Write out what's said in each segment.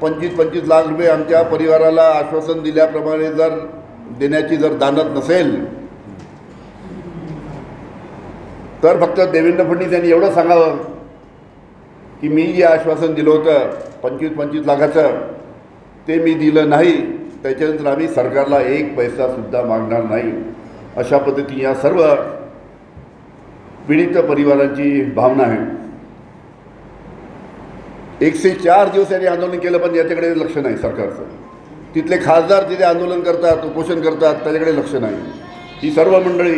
पंचवीस पंचवीस लाख रुपये आमच्या परिवाराला आश्वासन दिल्याप्रमाणे जर देण्याची जर दानत नसेल तर फक्त देवेंद्र फडणवीस यांनी एवढं सांगावं की मी जे आश्वासन दिलं होतं पंचवीस पंचवीस लाखाचं ते मी दिलं नाही. त्याच्यानंतर आम्ही सरकारला एक पैसासुद्धा मागणार नाही. अशा पद्धतीने या सर्व पीडित परिवारांची भावना आहे. एकशे चार दिवस यांनी आंदोलन केलं पण याच्याकडे लक्ष नाही सरकारचं. तिथले खासदार तिथे आंदोलन करतात उपोषण करतात त्याच्याकडे लक्ष नाही. ही सर्व मंडळी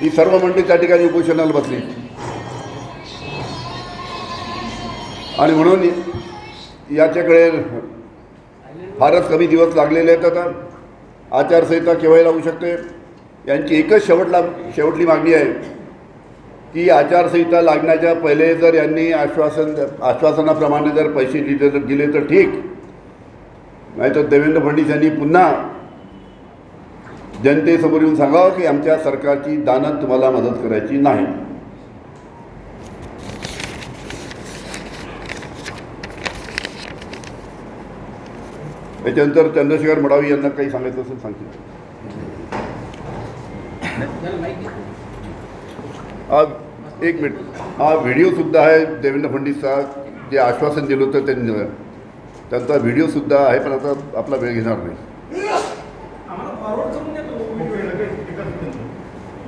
ही सर्व मंडळी त्या ठिकाणी उपोषणाला बसली. आणि म्हणून याच्याकडे फारच कमी दिवस लागलेले आहेत आता. आचारसंहिता केव्हाही लागू शकते. यांची एकच शेवटला शेवटली मागणी आहे. की आचारसंहिता लागण्याच्या पहिले जर यांनी आश्वासन आश्वासनाप्रमाणे जर पैसे दिले तर दिले तर ठीक. नाहीतर देवेंद्र फडणवीस यांनी पुन्हा जनतेसमोर येऊन सांगावं की आमच्या सरकारची दानत तुम्हाला मदत करायची नाही. त्याच्यानंतर चंद्रशेखर मडावी यांना काही सांगायचं असेल सांगतील. हा एक मिनिट हा व्हिडिओसुद्धा आहे देवेंद्र फडणवीसचा जे आश्वासन दिलं होतं त्यांनी. त्यांचा व्हिडिओसुद्धा आहे पण आता आपला वेळ घेणार नाही.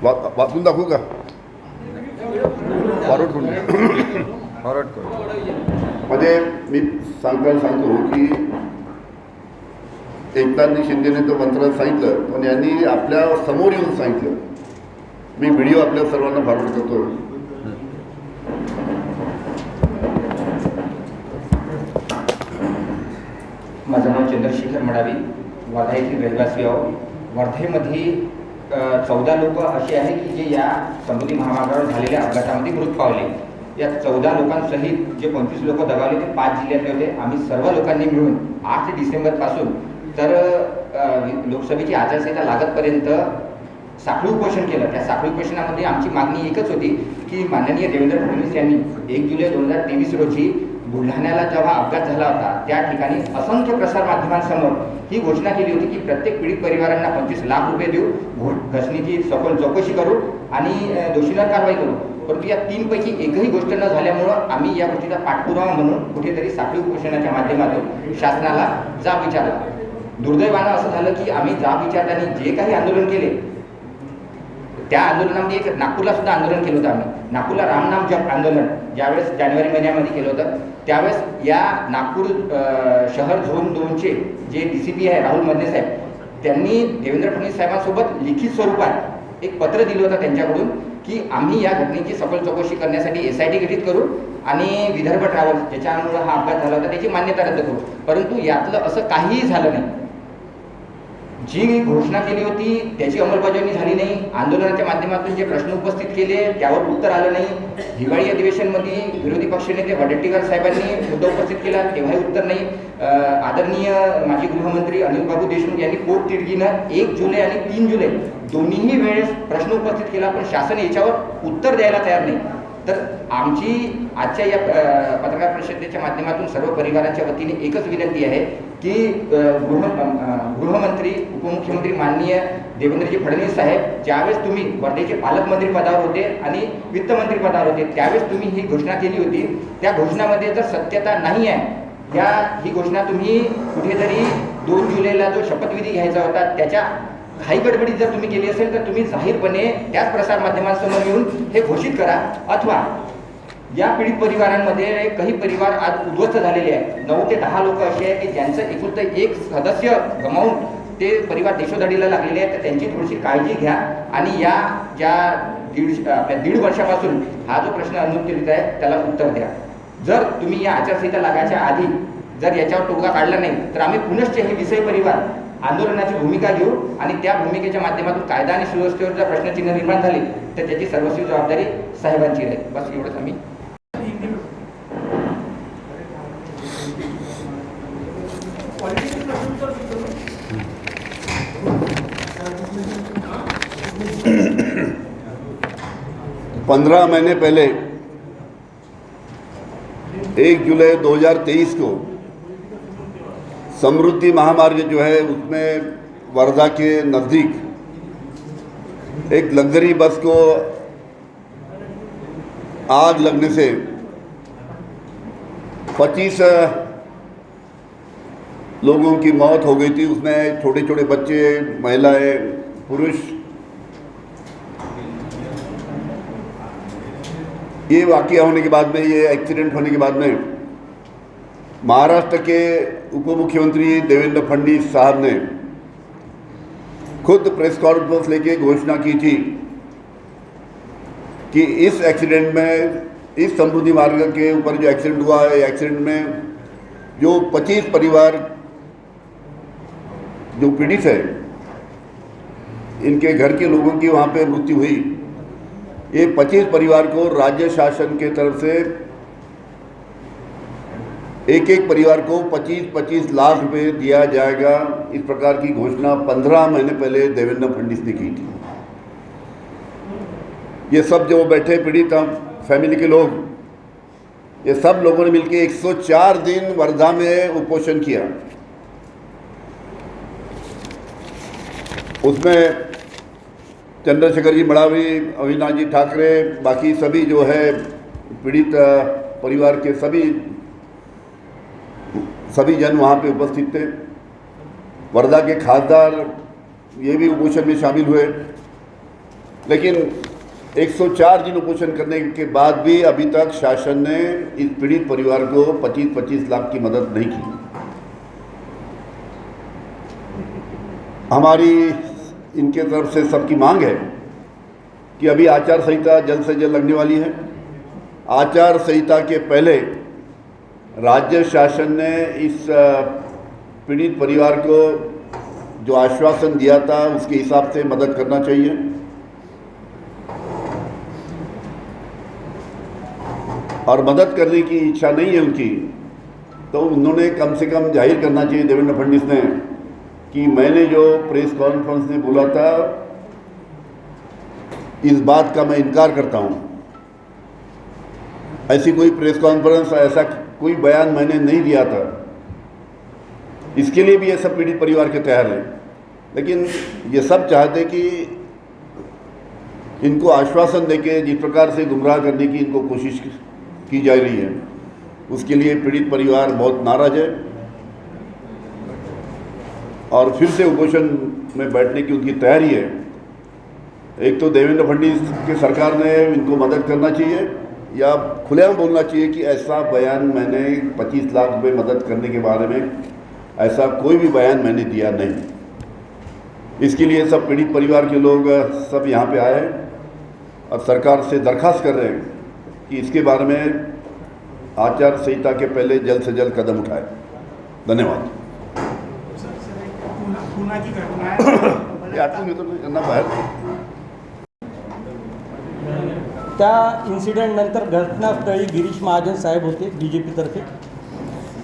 वा वाचून दाखवू का? फॉरवर्ड करून. फॉरवर्ड करू म्हणजे मी सांगताना सांगतो की एकनाथजी शिंदेने तो मंत्र सांगितलं पण यांनी आपल्यासमोर येऊन सांगितलं. मी व्हिडिओ आपल्या सर्वांना फॉरवर्ड करतो माझं नाव चंद्रशेखर मडावी. वर्धा येथील रहिवासी आहो. वर्धेमध्ये चौदा लोक असे आहेत की जे या समृद्धी महामार्गावर झालेल्या अपघातामध्ये मृत पावले. या चौदा लोकांसहित जे पंचवीस लोक दगावले ते पाच जिल्ह्यातले होते. आम्ही सर्व लोकांनी मिळून आठ डिसेंबरपासून तर लोकसभेची आचारसंहिता लागतपर्यंत साखळी उपोषण केलं. त्या साखळी उपोषणामध्ये आमची मागणी एकच होती की माननीय देवेंद्र फडणवीस यांनी एक जुलै दोन हजार तेवीस रोजी बुलढाण्याला जेव्हा अपघात झाला होता त्या ठिकाणी असंख्य प्रसार माध्यमांसमोर ही घोषणा केली होती की प्रत्येक पीडित परिवारांना पंचवीस लाख रुपये देऊ घो- घटनेची सखोल चौकशी करू आणि दोषींवर कारवाई करू. परंतु या तीनपैकी एकही गोष्ट न झाल्यामुळं आम्ही या गोष्टीचा पाठपुरावा म्हणून कुठेतरी साखळी उपोषणाच्या माध्यमातून शासनाला जाब विचारला. दुर्दैवानं असं झालं की आम्ही जाब विचारताना जे काही आंदोलन केले त्या आंदोलनामध्ये एक नागपूरला सुद्धा आंदोलन केलं होतं आम्ही. नागपूरला रामनाम जप आंदोलन ज्यावेळेस जानेवारी महिन्यामध्ये केलं होतं त्यावेळेस या नागपूर शहर झोन दोनचे जे डी सी पी आहे राहुल मधने साहेब त्यांनी देवेंद्र फडणवीस साहेबांसोबत लिखित स्वरूपात एक पत्र दिलं होतं त्यांच्याकडून की आम्ही या घटनेची सखोल चौकशी करण्यासाठी एस आय टी गठीत करू आणि विदर्भ ट्रॅव्हल्स ज्याच्यामुळे हा अपघात झाला होता त्याची मान्यता रद्द करू. परंतु यातलं असं काहीही झालं नाही. जी घोषणा केली होती त्याची अंमलबजावणी झाली नाही. आंदोलनाच्या माध्यमातून जे प्रश्न उपस्थित केले त्यावर उत्तर आलं नाही. हिवाळी अधिवेशनमध्ये विरोधी पक्षनेते वडेट्टीकर साहेबांनी मुद्दा उपस्थित केला तेव्हाही उत्तर नाही. आदरणीय माजी गृहमंत्री अनिल बाबू देशमुख यांनी पोट तिडकीनं एक जुलै आणि तीन जुलै दोन्हीही वेळेस प्रश्न उपस्थित केला पण शासन याच्यावर उत्तर द्यायला तयार नाही. तर आमची आजच्या या पत्रकार परिषदेच्या माध्यमातून सर्व परिवारांच्या वतीने एकच विनंती आहे की गृह गृहमंत्री उपमुख्यमंत्री माननीय देवेंद्रजी फडणवीस साहेब ज्यावेळेस तुम्ही वर्धेचे पालकमंत्री पदावर होते आणि वित्तमंत्री पदावर होते त्यावेळेस तुम्ही ही घोषणा केली होती. त्या घोषणामध्ये जर सत्यता नाही आहे या ही घोषणा तुम्ही कुठेतरी दोन जुलैला जो शपथविधी घ्यायचा होता त्याच्या घाई गडबडीत जर तुम्ही केली असेल तर तुम्ही जाहीरपणे त्याच प्रसार माध्यमांसमोर येऊन हे घोषित करा. अथवा या पीडित परिवारांमध्ये काही परिवार आज उद्ध्वस्त झालेले आहेत. नऊ ते दहा लोक असे आहेत की ज्यांचं एकुलतं एक सदस्य गमावून ते परिवार देशोधडीला लागलेले आहेत. तर त्यांची थोडीशी काळजी घ्या. आणि या ज्या दीड आपल्या दीड वर्षापासून हा जो प्रश्न अनुत्तरित आहे त्याला उत्तर द्या. जर तुम्ही या आचारसंहिता लागायच्या आधी जर याच्यावर तोडगा काढला नाही तर आम्ही पुनश्च हे विषय परिवार आंदोलनाची भूमिका घेऊ आणि त्या भूमिकेच्या माध्यमातून कायदा आणि सुव्यवस्थेवर जर प्रश्नचिन्ह निर्माण झाले तर त्याची सर्वस्वी जबाबदारी साहेबांची राहील बस एवढंच आम्ही. पंद्रह महीने पहले एक जुलाई 2023 को समृद्धि महामार्ग जो है उसमें वर्धा के नज़दीक एक लग्जरी बस को आग लगने से 25 लोगों की मौत हो गई थी। उसमें छोटे छोटे बच्चे, महिलाएँ, पुरुष। ये वाकया होने के बाद में, ये एक्सीडेंट होने के बाद में महाराष्ट्र के उप मुख्यमंत्री देवेंद्र फडणवीस साहब ने खुद प्रेस कॉन्फ्रेंस लेके घोषणा की थी कि इस एक्सीडेंट में, इस समृद्धि मार्ग के ऊपर जो एक्सीडेंट हुआ है, एक्सीडेंट में जो 25 परिवार जो पीड़ित है, इनके घर के लोगों की वहाँ पे मृत्यु हुई। ये 25 परिवार को राज्य शासन के तरफ़ से एक एक परिवार को 25-25 लाख रुपए दिया जाएगा। इस प्रकार की घोषणा 15 महीने पहले देवेंद्र फडणवीस ने की थी। ये सब जो बैठे पीड़ित फैमिली के लोग, ये सब लोगों ने मिलकर 104 दिन वर्धा में उपोषण किया। उसमें चंद्रशेखर जी मड़ावी अविनाश जी ठाकरे, बाकी सभी जो है पीड़ित परिवार के सभी सभी जन वहाँ पे उपस्थित थे। वर्धा के खासदार ये भी उपोषण में शामिल हुए। लेकिन 104 दिन उपोषण करने के बाद भी अभी तक शासन ने इस पीड़ित परिवार को 25-25 लाख की मदद नहीं की। हमारी इनके तरफ़ से सबकी मांग है कि अभी आचार संहिता जल्द से जल्द लगने वाली है। आचार संहिता के पहले राज्य शासन ने इस पीड़ित परिवार को जो आश्वासन दिया था, उसके हिसाब से मदद करना चाहिए। और मदद करने की इच्छा नहीं है उनकी तो उन्होंने कम से कम ज़ाहिर करना चाहिए देवेंद्र फडणवीस ने कि मैंने जो प्रेस कॉन्फ्रेंस में बोला था, इस बात का मैं इनकार करता हूँ। ऐसी कोई प्रेस कॉन्फ्रेंस ऐसा कोई बयान मैंने नहीं दिया था। इसके लिए भी ये सब पीड़ित परिवार के तैयार हैं। लेकिन ये सब चाहते कि इनको आश्वासन देके जिस प्रकार से गुमराह करने की इनको कोशिश की जा रही है, उसके लिए पीड़ित परिवार बहुत नाराज़ है। और फिर से उपोषण में बैठने की उनकी तैयारी है। एक तो देवेंद्र फडणवीस की सरकार ने इनको मदद करना चाहिए या खुलेआम बोलना चाहिए कि ऐसा बयान मैंने 25 लाख रुपये मदद करने के बारे में ऐसा कोई भी बयान मैंने दिया नहीं। इसके लिए सब पीड़ित परिवार के लोग सब यहाँ पे आए और सरकार से दरखास्त कर रहे हैं कि इसके बारे में आचार संहिता के पहले जल्द से जल्द कदम उठाए। धन्यवाद। मी त्यांना बाहेर। त्या इन्सिडेंटनंतर घटनास्थळी गिरीश महाजन साहेब होते बी जे पीतर्फे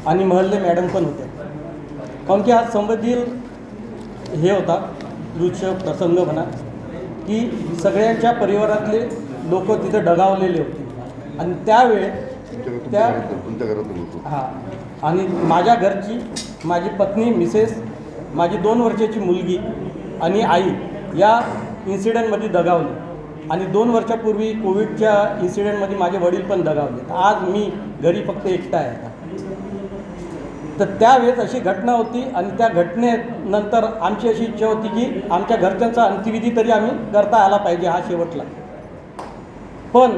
आणि महल्ले मॅडम पण होते. काऊन की हा संबंधील हे होता दृश्य प्रसंग म्हणा की सगळ्यांच्या परिवारातले लोक तिथे डगावलेले होते. आणि त्यावेळे तुमच्या त्या हां. आणि माझ्या घरची माझी पत्नी मिसेस माझी दोन वर्षाची मुलगी आणि आई या इन्सिडेंटमध्ये दगावली आणि दोन वर्षापूर्वी कोविडच्या इन्सिडेंटमध्ये माझे वडील पण दगावले. आज मी घरी फक्त एकटा आहे तर त्यावेळेस अशी घटना होती आणि त्या घटनेनंतर आमची अशी इच्छा होती की आमच्या घरच्यांचा अंत्यविधी तरी आम्ही करता आला पाहिजे हा शेवटला. पण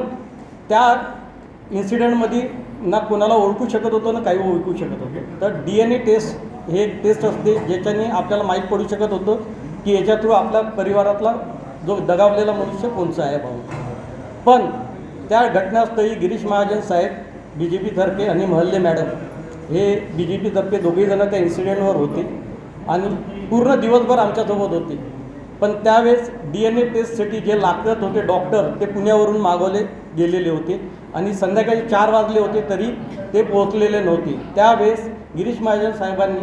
त्या इन्सिडेंटमध्ये ना कोणाला ओळखू शकत होतो ना काही ओळखू शकत होतो. तर डी एन ए टेस्ट हे एक टेस्ट असते ज्याच्याने आपल्याला माहीत पडू शकत होतं की याच्या थ्रू आपल्या परिवारातला जो दगावलेला मनुष्य कोणचा आहे भाऊ? पण त्या घटनास्थळी गिरीश महाजन साहेब बी जे पीतर्फे आणि महल्ले मॅडम हे बी जे पीतर्फे दोघेजणं त्या इन्सिडेंटवर होते आणि पूर्ण दिवसभर आमच्यासोबत होते. पण त्यावेळेस डी एन ए टेस्टसाठी जे लागत होते डॉक्टर ते पुण्यावरून मागवले गेलेले होते आणि संध्याकाळी चार वाजले होते तरी ते पोहोचलेले नव्हते. त्यावेळेस गिरीश महाजन साहेबांनी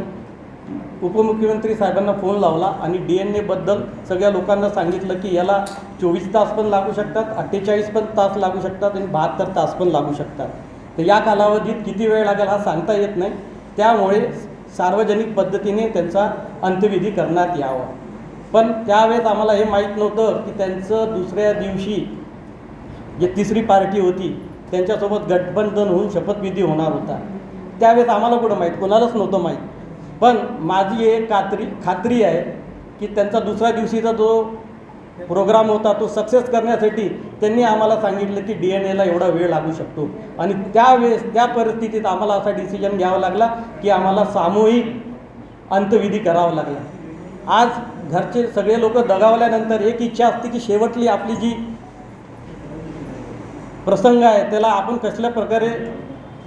उपमुख्यमंत्री साहेबांना फोन लावला आणि डी एन एबद्दल सगळ्या लोकांना सांगितलं की याला चोवीस तास पण लागू शकतात अठ्ठेचाळीस पण तास लागू शकतात आणि बहात्तर तास पण लागू शकतात. तर या कालावधीत किती वेळ लागेल हा सांगता येत नाही. त्यामुळे सार्वजनिक पद्धतीने त्यांचा अंत्यविधी करण्यात यावा. पण त्यावेळेस आम्हाला हे माहीत नव्हतं की त्यांचं दुसऱ्या दिवशी जे तिसरी पार्टी होती त्यांच्यासोबत गठबंधन होऊन शपथविधी होणार होता. त्यावेळेस आम्हाला कुठं माहीत? कोणालाच नव्हतं माहीत. पण माझी एक खात्री खात्री आहे की त्यांचा दुसऱ्या दिवशीचा जो प्रोग्राम होता तो सक्सेस करण्यासाठी त्यांनी आम्हाला सांगितलं की डी एन एला एवढा वेळ लागू शकतो. आणि त्यावेळेस त्या परिस्थितीत आम्हाला असा डिसिजन घ्यावा लागला की आम्हाला सामूहिक अंत्यविधी करावा लागला. आज घरचे सगळे लोक दगावल्यानंतर एक इच्छा असते की शेवटली आपली जी प्रसंग आहे त्याला आपण कसल्या प्रकारे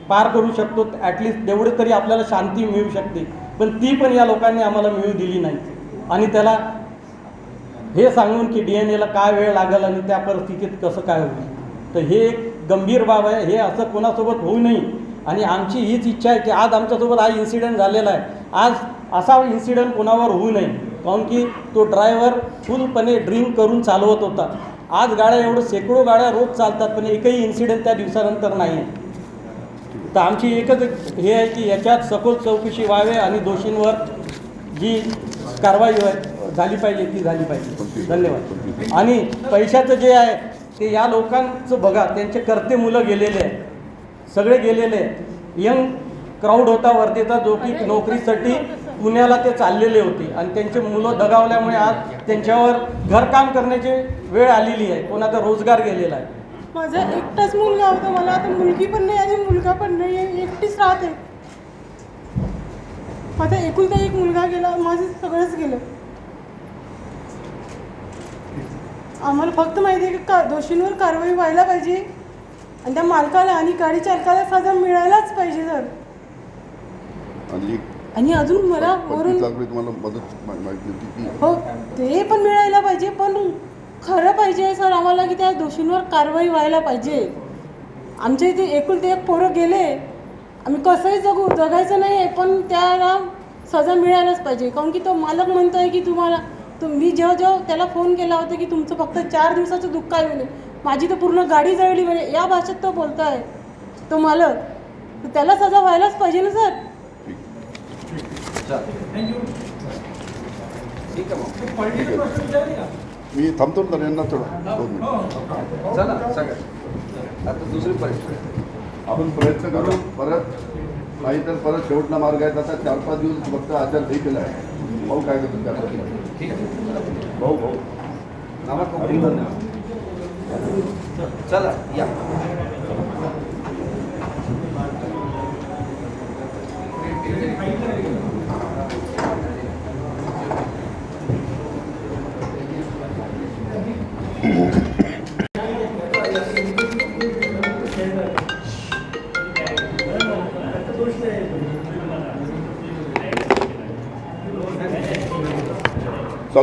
पार करू शकतो ॲटलिस्ट तेवढे तरी आपल्याला शांती मिळू शकते. पण ती पण या लोकांनी आम्हाला मिळू दिली नाही. आणि त्याला हे सांगून की डी एन एला काय वेळ लागेल आणि त्या परिस्थितीत कसं काय होईल. तर हे एक गंभीर बाब आहे हे असं कोणासोबत होऊ नये. आणि आमची हीच इच्छा आहे की आज आमच्यासोबत हा इन्सिडेंट झालेला आहे. आज असा इन्सिडेंट कोणावर होऊ नये. काऊन की तो ड्रायव्हर फुलपणे ड्रिंक करून चालवत होता. आज गाड्या एवढं शेकडो गाड्या रोज चालतात पण एकही इन्सिडेंट त्या दिवसानंतर नाही आहे तर आमची एकच हे आहे की याच्यात सखोल चौकशी व्हावे आणि दोषींवर जी कारवाई व्हाय- झाली पाहिजे ती झाली पाहिजे. धन्यवाद. आणि पैशाचं जे आहे ते या लोकांचं बघा त्यांचे करते मुलं गेलेले आहे सगळे गेलेले आहे यंग क्राऊड होता वर्धेचा जो की नोकरीसाठी पुण्याला ते चाललेले होते. आणि त्यांचे मुलं दगावल्यामुळे आज त्यांच्यावर घरकाम करण्याची वेळ आलेली आहे. कोणाचा रोजगार गेलेला आहे. माझा एकटाच मुलगा होता मला. आता मुलगी पण नाही आणि मुलगा पण नाही आहे. एकटीच राहते. आता एकुलता एक मुलगा गेला माझं सगळंच गेलं. आम्हाला फक्त माहिती आहे की का दोषींवर कारवाई व्हायला पाहिजे. आणि त्या मालकाला आणि गाडी चालकाला सजा मिळायलाच पाहिजे सर. आणि आणि अजून मला वरून तुम्हाला मदत माहिती होती की? हो ते पण मिळायला पाहिजे पण खरं पाहिजे सर आम्हाला की त्या दोषींवर कारवाई व्हायला पाहिजे. आमच्या इथे एकुलते एक पोरं गेले. आम्ही कसंही जगू जगायचं नाही आहे पण त्याला सजा मिळायलाच पाहिजे. काऊन की तो मालक म्हणतो आहे की तुम्हाला तुम मी जेव्हा जेव्हा त्याला फोन केला होता की तुमचं फक्त चार दिवसाचं दुःख आहे म्हणे. माझी तर पूर्ण गाडी जळली म्हणे. या भाषेत तो बोलतो आहे तो मालक. तर त्याला सजा व्हायलाच पाहिजे ना सर? ठीक आहे मग. मी थांबतो ना यांना थोडं दोन मिनिट. चला सगळं आता दुसरी परीक्षा आपण प्रयत्न करू परत नाही तर परत शेवटला मार्ग आहे आता चार पाच दिवस फक्त आचारसंहितेला आहे. भाऊ काय करतो त्याला? ठीक आहे. भाऊ भाऊ. नामा चला या.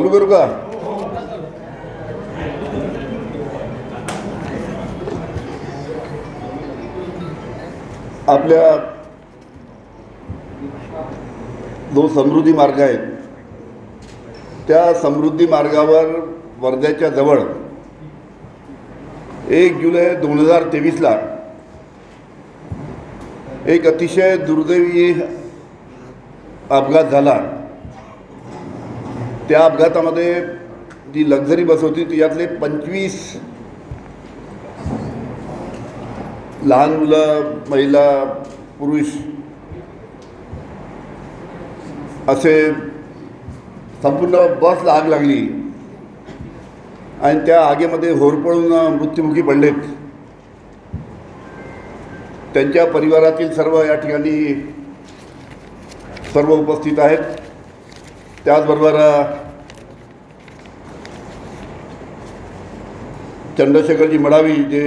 चालू करू का आपल्या जो समृद्धी मार्ग आहे त्या समृद्धी मार्गावर वर्ध्याच्या जवळ एक जुलै दोन हजार तेवीसला एक अतिशय दुर्दैवी अपघात झाला. त्या अपघातामध्ये जी लक्झरी बस होती त्यातले पंचवीस लहान मुलं महिला पुरुष असे संपूर्ण बसला आग लागली. आणि त्या आगीमध्ये होरपळून मृत्युमुखी पडलेत. त्यांच्या परिवारातील सर्व या ठिकाणी सर्व उपस्थित आहेत. त्याचबरोबर चंद्रशेखरजी मडावी जे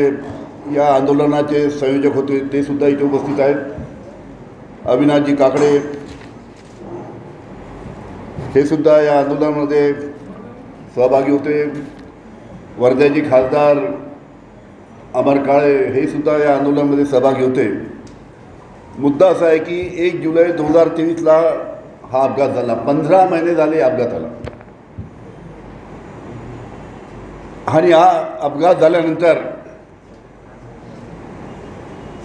या आंदोलनाचे संयोजक होते ते सुद्धा इथे उपस्थित आहेत. अविनाशजी काकडे हे सुद्धा या आंदोलनामध्ये सहभागी होते. वर्ध्याचे खासदार अमर काळे हे सुद्धा या आंदोलनामध्ये सहभागी होते. मुद्दा असा आहे की एक जुलै दोन हजार तेवीसला हा अपघात झाला. पंधरा महिने झाले या अपघाताला. आणि हा अपघात झाल्यानंतर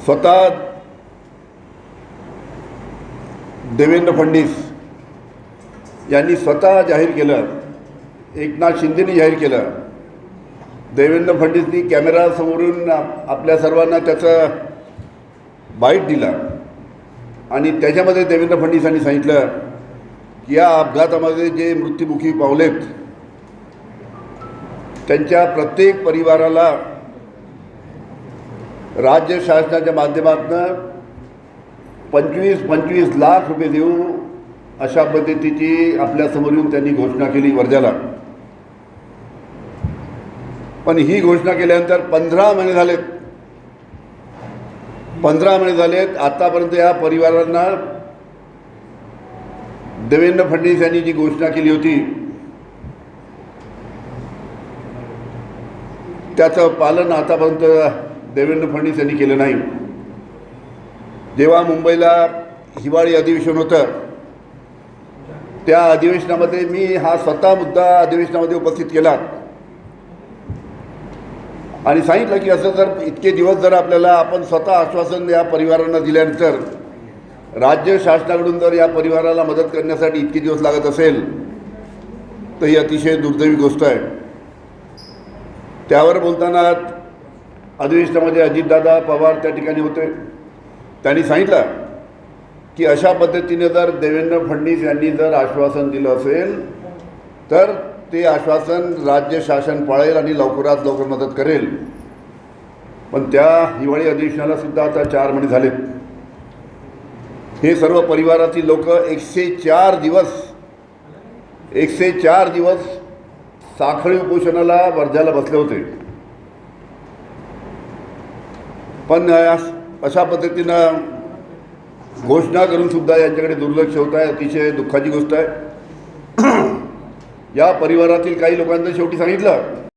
स्वतः देवेंद्र फडणीस यांनी स्वतः जाहीर केलं एकनाथ शिंदेनी जाहीर केलं. देवेंद्र फडणवीसनी कॅमेरासमोरून आपल्या सर्वांना त्याचं बाईट दिला. आणि त्याच्यामध्ये देवेंद्र फडणवीस यांनी सांगितलं की या अपघातामध्ये जे मृत्युमुखी पावलेत त्यांच्या प्रत्येक परिवाराला राज्य शासनाच्या माध्यमातून पंचवीस पंचवीस लाख रुपये देऊ अशा पद्धतीची आपल्यासमोर येऊन त्यांनी घोषणा केली वर्ध्याला. पण ही घोषणा केल्यानंतर पंधरा महिने झालेत. पंधरा महिने झालेत. आतापर्यंत या परिवारांना देवेंद्र फडणवीस यांनी जी घोषणा केली होती त्याचं पालन आतापर्यंत देवेंद्र फडणवीस यांनी केलं नाही. जेव्हा मुंबईला हिवाळी अधिवेशन होतं त्या अधिवेशनामध्ये मी हा स्वतः मुद्दा अधिवेशनामध्ये उपस्थित केला. आणि सांगितलं की असं जर इतके दिवस जर आपल्याला आपण स्वतः आश्वासन या परिवारांना दिल्यानंतर राज्य शासनाकडून जर या परिवाराला मदत करण्यासाठी इतके दिवस लागत असेल तर ही अतिशय दुर्दैवी गोष्ट आहे. त्यावर बोलताना अधिवेशनामध्ये अजितदादा पवार त्या ठिकाणी होते. त्यांनी सांगितलं की अशा पद्धतीने जर देवेंद्र फडणवीस यांनी जर आश्वासन दिलं असेल तर ते आश्वासन राज्य शासन पाळेल आणि लवकरात लवकर मदत करेल. पण त्या हिवाळी अधिवेशनाला सुद्धा आता चार महिने झालेत. हे सर्व परिवारातील लोक एकशे चार दिवस एकशे चार दिवस साखळी उपोषणाला वर्ध्याला बसले होते. पण अशा पद्धतीनं घोषणा करून सुद्धा यांच्याकडे दुर्लक्ष होत आहे. अतिशय दुःखाची गोष्ट आहे. या परिवारातील काही लोकांचं शेवटी सांगितलं.